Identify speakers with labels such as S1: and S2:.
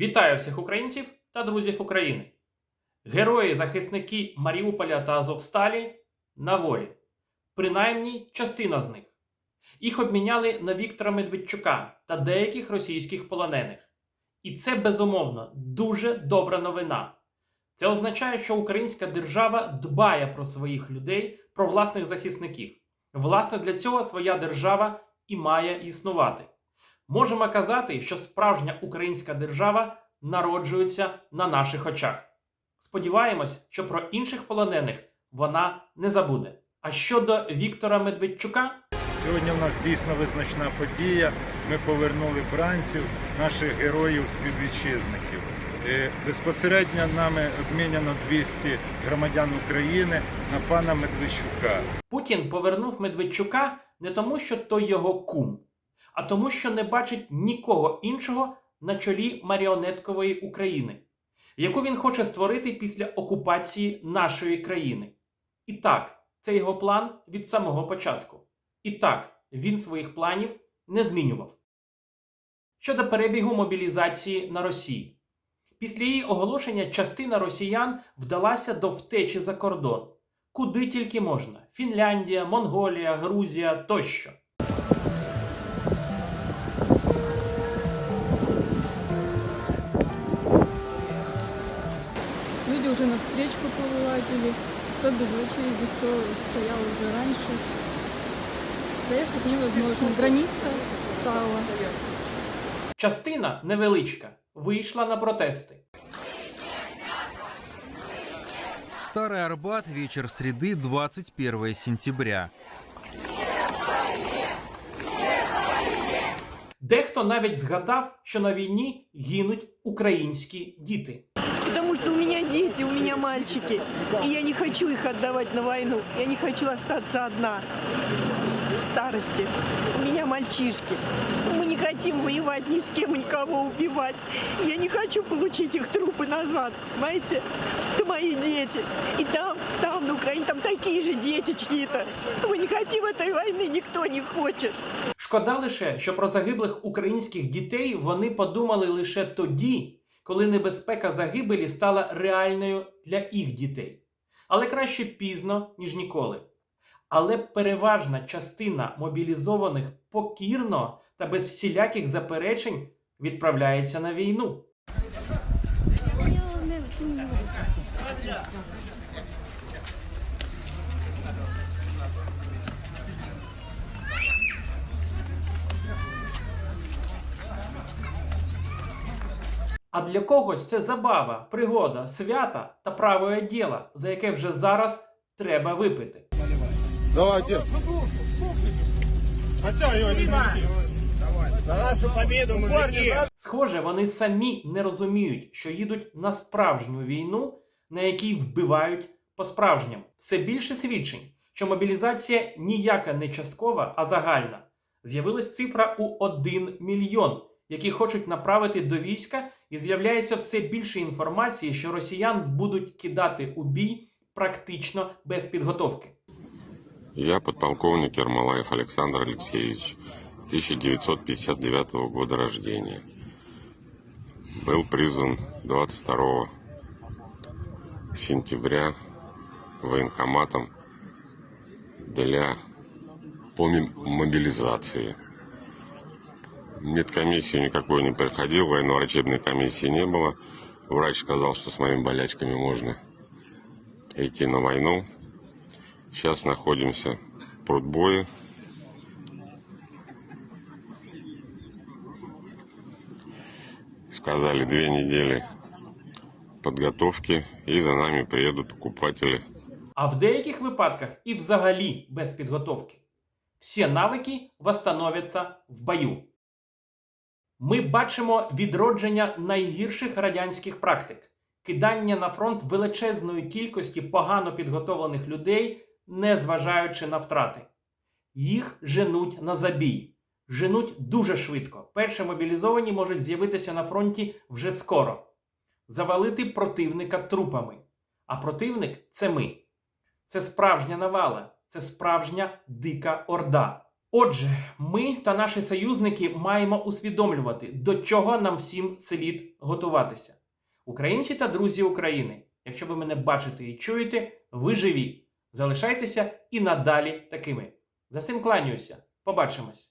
S1: Вітаю всіх українців та друзів України. Герої-захисники Маріуполя та Азовсталі на волі. Принаймні частина з них. Їх обміняли на Віктора Медведчука та деяких російських полонених. І це безумовно дуже добра новина. Це означає, що українська держава дбає про своїх людей, про власних захисників. Власне, для цього своя держава і має існувати. Можемо казати, що справжня українська держава народжується на наших очах. Сподіваємось, що про інших полонених вона не забуде. А щодо Віктора Медведчука,
S2: Сьогодні в нас дійсно визначна подія. Ми повернули бранців, наших героїв співвітчизників. Е, Безпосередньо нами обміняно 200 громадян України на пана Медведчука.
S1: Путін повернув Медведчука не тому, що той його кум, а тому, що не бачить нікого іншого на чолі маріонеткової України, яку він хоче створити після окупації нашої країни. І так, це його план від самого початку. І так, він своїх планів не змінював. Щодо перебігу мобілізації на Росії. Після її оголошення частина росіян вдалася до втечі за кордон. Куди тільки можна: Фінляндія, Монголія, Грузія тощо.
S3: Люди уже на встречку повылазили, кто без очереди, кто стоял уже раньше. Доехать невозможно. Граница стала.
S1: Частина невеличка вийшла на протести.
S4: Старый Арбат, вечер среды, 21 сентября.
S1: Дехто навіть згадав, що на війні гинуть українські діти.
S5: Потому что у меня дети, у меня мальчики. И я не хочу их отдавать на войну. Я не хочу остаться одна в старости. У меня мальчишки. Мы не хотим воевать ни с кем, никого убивать. Я не хочу получить их трупы назад. Понимаете? Это мои дети. И там, там, на Украине, там такие же дети чьи-то. Мы не хотим этой войны, никто не хочет.
S1: Шкода лише, що про загиблих українських дітей вони подумали лише тоді, коли небезпека загибелі стала реальною для їх дітей. Але краще пізно, ніж ніколи. Але переважна частина мобілізованих покірно та без всіляких заперечень відправляється на війну. А для когось це забава, пригода, свята та правое діло, за яке вже зараз треба випити.
S6: Давай, дед.
S7: За нашу победу, мужики!
S1: Схоже, вони самі не розуміють, що їдуть на справжню війну, на якій вбивають по-справжньому. Все більше свідчень, що мобілізація ніяка не часткова, а загальна. З'явилась цифра у 1 мільйон, які хочуть направити до війська, і з'являється все більше інформації, що росіян будуть кидати у бій практично без підготовки.
S6: Я подполковник Ермолаев Александр Алексеевич, 1959 года рождения. Был призван 22 сентября военкоматом для по мобилизации. Медкомиссию никакой не проходил, военно-врачебной комиссии не было. Врач сказал, что с моими болячками можно идти на войну. Сейчас находимся в прудбое. Сказали две недели подготовки, и за нами приедут покупатели.
S1: а в деяких випадках і взагалі без підготовки. Всі навики восстановляться в бою. Ми бачимо відродження найгірших радянських практик, кидання на фронт величезної кількості погано підготовлених людей, незважаючи на втрати. Їх женуть на забій. Женуть дуже швидко. Перші мобілізовані можуть з'явитися на фронті вже скоро. Завалити противника трупами. А противник це ми. Це справжня навала, це справжня дика орда. Отже, ми та наші союзники маємо усвідомлювати, до чого нам всім слід готуватися. Українці та друзі України, якщо ви мене бачите і чуєте, ви живі. Залишайтеся і надалі такими. За цим кланяюся. Побачимось!